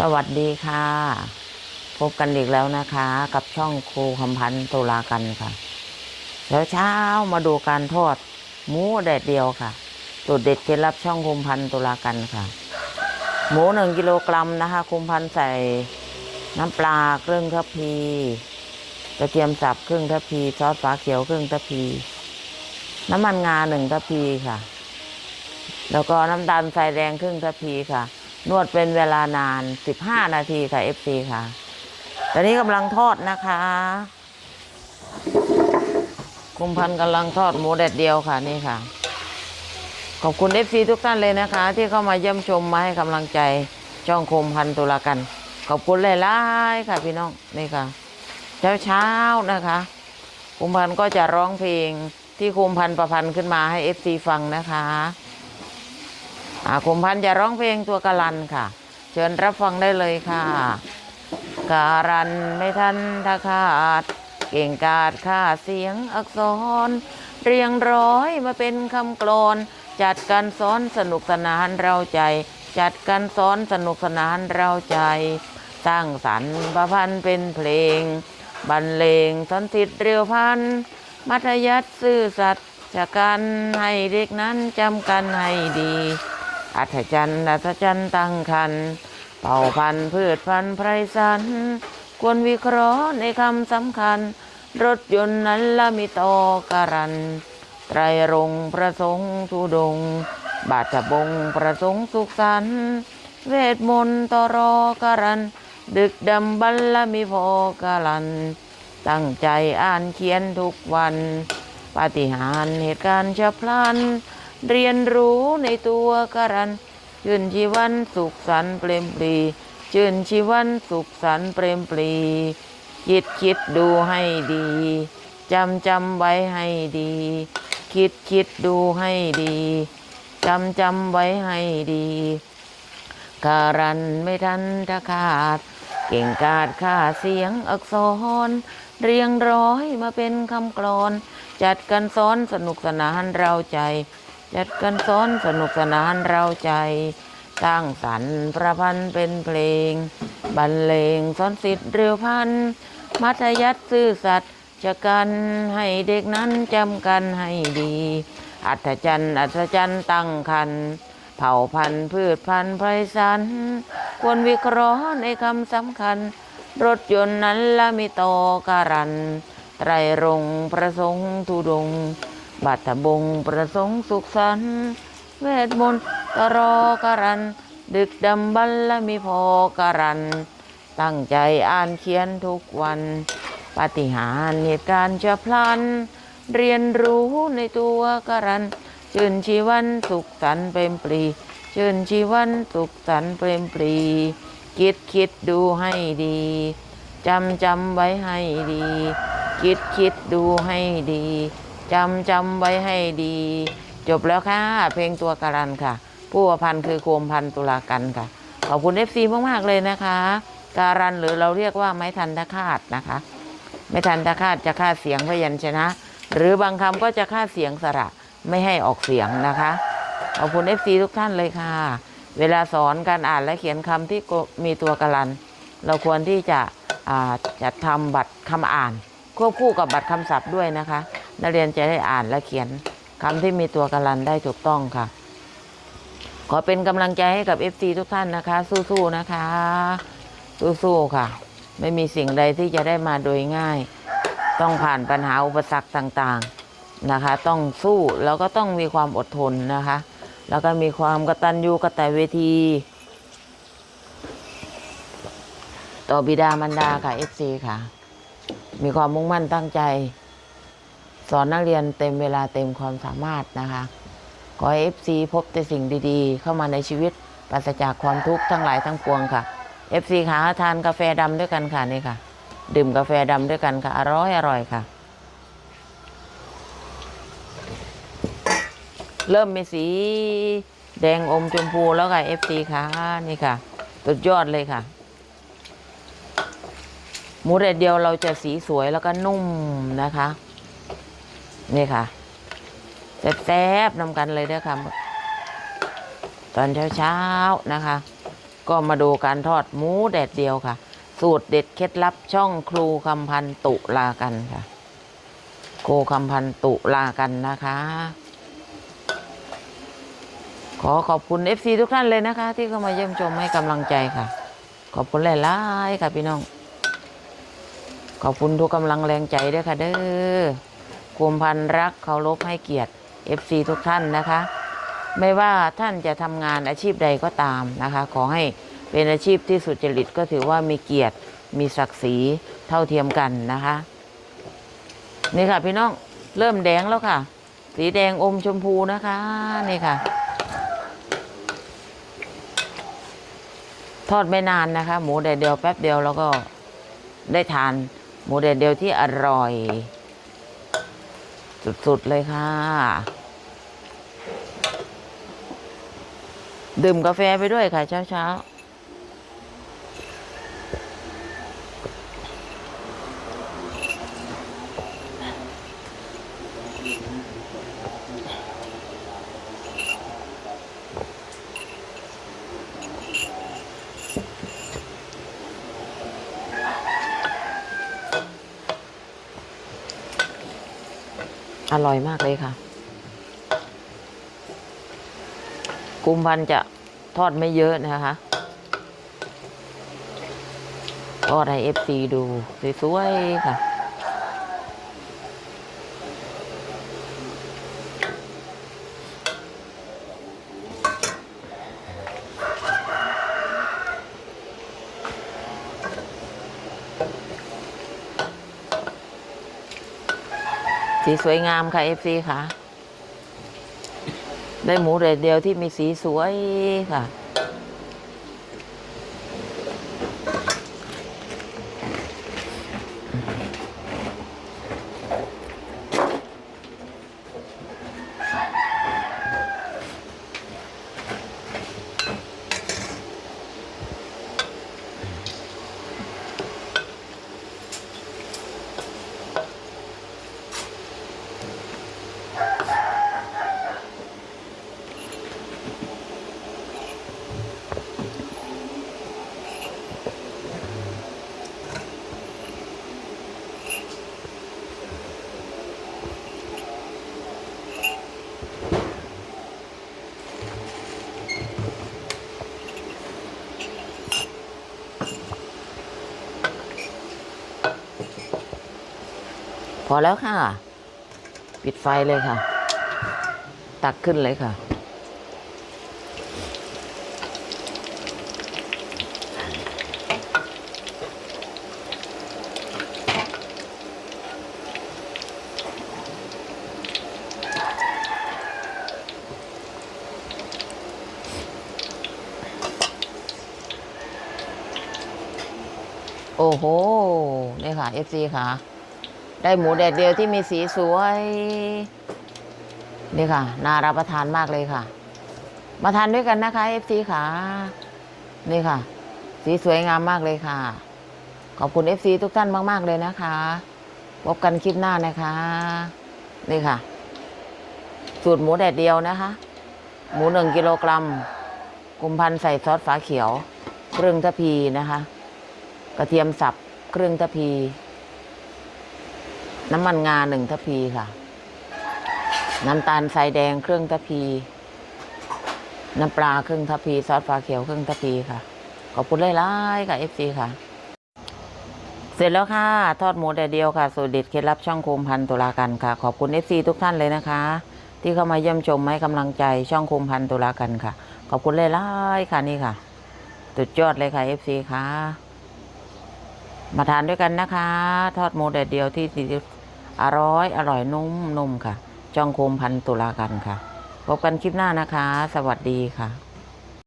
สวัสดีค่ะ พบกันอีกแล้วนะคะ กับช่องครูคำพันธ์ตุลากันค่ะแล้วเช้ามาดูการทอดหมูแดดเดียวค่ะสูตรเด็ดเคล็ดลับช่องคุมพันธ์ตุลากันค่ะ หมูหนึ่งกิโลกรัมนะคะ คุมพันธ์ใส่น้ำปลาครึ่งทัพพีกระเทียมสับครึ่งทัพพีซอสฝาเขียวครึ่งทัพพี น้ำมันงาหนึ่งทัพพีค่ะ แล้วก็น้ำตาลทรายแดงครึ่งทัพพีค่ะ นวดเป็นเวลานาน 15 นาทีค่ะ FC ค่ะ ตอนนี้กำลังทอดนะคะ คุมพันกำลังทอดหมูแดดเดียวค่ะนี่ค่ะ ขอบคุณ FC ทุกท่านเลยนะคะ ที่เข้ามาเยี่ยมชมมาให้กำลังใจช่องคุมพันตุลากัน ขอบคุณหลายๆค่ะพี่น้องนี่ค่ะเช้าเช้าๆนะคะคุมพันก็จะร้องเพลงที่คุมพันประพันธ์ขึ้นมาให้ FC ฟังนะคะ อาคมพันธ์จะร้องเพลงตัวกะลันค่ะ เชิญรับฟังได้เลยค่ะ การันไม่ทันทาขาด เก่งกาดค่าเสียงอักษร เรียงร้อยมาเป็นคำกลอน จัดกันซ้อนสนุกสนานเราใจ จัดกันซ้อนสนุกสนานเราใจ สร้างสรรค์ประพันธ์เป็นเพลง บรรเลงสันติดเรียวพันมัธยัติซื่อสัตย์จะกันให้เด็กนั้นจำกันให้ดี อัศจรรย์อัศจรรย์ตั้งคันเป่าพันธุ์พืชพันธุ์ไพรสันควรวิเคราะห์ในคำสำคัญ รถยนต์นั้นละมีตอการัน ไตรรงประสงค์ทุดง บาทบงประสงค์สุขสันเวทมนต์ตรอการัน ดึกดำบรรละมีพอการัน ตั้งใจอ่านเขียนทุกวัน ปฏิหารเหตุการณ์ฉพลัน เรียนรู้ในตัวกรันชื่นชีวันสุขสันเปรมปรีชื่นชีวันสุขสันเปรมปรีคิดคิดดูให้ดีจำจำไว้ให้ดี คิดคิดดูให้ดีจำจำไว้ให้ดีการันไม่ทันทะขาด เก่งกาดค่าเสียงอักษร เรียงร้อยมาเป็นคำกลอน จัดกันซ้อนสนุกสนานเราใจ จัดกันซ้อนสนุกสนานเราใจสร้างสรรค์ประพันธ์เป็นเพลง บรรเลงซ้อนสิทธิ์เรียวพัน มัธยัติซื่อสัตย์จะกันให้เด็กนั้นจำกันให้ดี อัศจรรย์อัศจรรย์ตั้งคัน เผ่าพันธุ์พืชพันธุ์ไพรสันควรวิเคราะห์ในคำสำคัญ รถยนต์นั้นละมีต่อการัน ไตรรงประสงค์ทุดง บัตบงประสงค์สุขสันเวทมนต์ตรอการัน ดึกดำบรรละมีพอการัน ตั้งใจอ่านเขียนทุกวัน ปฏิหารเหตุการณ์จะพลัน เรียนรู้ในตัวการันชื่นชีวันสุขสันเปรมปรีชื่นชีวันสุขสันเปรมปรี คิดคิดดูให้ดีจำจำไว้ให้ดี คิดคิดดูให้ดี จำจำไว้ให้ดี จบแล้วค่ะ เพลงตัวการันค่ะ ผู้พันคือโคมพันตุลากันค่ะ ขอบคุณเอฟซีมาก ๆ เลยนะคะ การันหรือเราเรียกว่าไม้ทันตะคาดนะคะ ไม่ทันตะคาดจะฆ่าเสียงพยัญชนะ หรือบางคำก็จะฆ่าเสียงสระไม่ให้ออกเสียงนะคะ ขอบคุณเอฟซีทุกท่านเลยค่ะ เวลาสอนการอ่านและเขียนคำที่มีตัวการัน เราควรที่จะจัดทำบัตรคำอ่านควบคู่กับบัตรคำศัพท์ด้วยนะคะ นักเรียนจะได้อ่านและเขียนคำที่มีตัวการันได้ถูกต้องค่ะ ขอเป็นกำลังใจให้กับ FC ทุกท่านนะคะ สู้ๆนะคะ สู้ๆค่ะ ไม่มีสิ่งใดที่จะได้มาโดยง่าย ต้องผ่านปัญหาอุปสรรคต่างๆนะคะ ต้องสู้แล้วก็ต้องมีความอดทนนะคะ แล้วก็มีความกตัญญูกตเวทีต่อบิดามารดาค่ะ FC ค่ะ มีความมุ่งมั่นตั้งใจ สอนนักเรียนเต็มเวลาเต็มความสามารถนะคะ ขอให้ FC พบแต่สิ่งดีๆ เข้ามาในชีวิตปราศจากความทุกข์ทั้งหลายทั้งปวงค่ะ FC ค่ะทานกาแฟดำด้วยกันค่ะนี่ค่ะ ดื่มกาแฟดำด้วยกันค่ะ อร่อยอร่อยค่ะ เริ่มมีสีแดงอมชมพูแล้วค่ะ FC ค่ะนี่ค่ะสุดยอดเลยค่ะหมูแดดเดียวเราจะสีสวยแล้วก็นุ่มนะคะ นี่ค่ะแซ่บๆนำกันเลยเด้อค่ะตอนเช้าๆนะคะ ก็มาดูการทอดหมูแดดเดียวค่ะ สูตรเด็ดเคล็ดลับช่องครูคำพันตุลากันค่ะครูคำพันตุลากันนะคะ ขอขอบคุณ FC ทุกท่านเลยนะคะ ที่เข้ามาเยี่ยมชมให้กำลังใจค่ะ ขอบคุณหลายๆค่ะพี่น้อง ขอบคุณทุกกำลังแรงใจด้วยค่ะเด้อ คุมพันรักเคารพให้เกียรติ FC ทุกท่านนะคะ ไม่ว่าท่านจะทำงานอาชีพใดก็ตามนะคะ ขอให้เป็นอาชีพที่สุจริตก็ถือว่ามีเกียรติมีศักดิ์ศรีเท่าเทียมกันนะคะ นี่ค่ะพี่น้องเริ่มแดงแล้วค่ะ สีแดงอมชมพูนะคะนี่ค่ะ ทอดไม่นานนะคะ หมูแดดเดียวแป๊บเดียวแล้วก็ได้ทานหมูแดดเดียวที่อร่อย สุดๆเลยค่ะ ดื่มกาแฟไปด้วยค่ะเช้าเช้าๆ อร่อยมากเลยค่ะ กุมพันจะทอดไม่เยอะนะคะ ทอดให้เอฟซีดูสวยๆค่ะ สีสวยงามค่ะเอฟซีค่ะ ได้หมูเดดเดียวที่มีสีสวยค่ะ อแล้วค่ะ ปิดไฟเลยค่ะ ตักขึ้นเลยค่ะ โอ้โห นี่ค่ะ FC ค่ะ ได้หมูแดดเดียวที่มีสีสวยนี่ค่ะ น่ารับประทานมากเลยค่ะ มาทานด้วยกันนะคะ FC ค่ะ นี่ค่ะ สีสวยงามมากเลยค่ะ ขอบคุณ FC ทุกท่านมาก ๆ เลยนะคะพบกันคลิปหน้านะคะ นี่ค่ะ สูตรหมูแดดเดียวนะคะ หมูหนึ่งกิโลกรัมกุมพันใส่ซอสฝาเขียว ครึ่งทะพีนะคะ กระเทียมสับครึ่งทะพี น้ำมันงาหนึ่งทพีค่ะ น้ำตาลทรายแดงครึ่งทพี น้ำปลาครึ่งทพีซอสฟ้าเขียวครึ่งทพีค่ะ ขอบคุณหลายๆค่ะเอฟซีค่ะ เสร็จแล้วค่ะ ทอดหมูแดดเดียวค่ะสูตรเด็ดเคล็ดลับช่องโคมพันตุลากันค่ะ ขอบคุณเอฟซีทุกท่านเลยนะคะ ที่เข้ามาเยี่ยมชมให้กำลังใจช่องโคมพันตุลากันค่ะ ขอบคุณหลายๆค่ะนี่ค่ะสุดยอดเลยค่ะเอฟซีค่ะมาทานด้วยกันนะคะ ทอดหมูแดดเดียวที่ อร่อย อร่อยนุ่มนุ่มค่ะ จองโคมพันตุลากันค่ะ พบกันคลิปหน้านะคะ สวัสดีค่ะ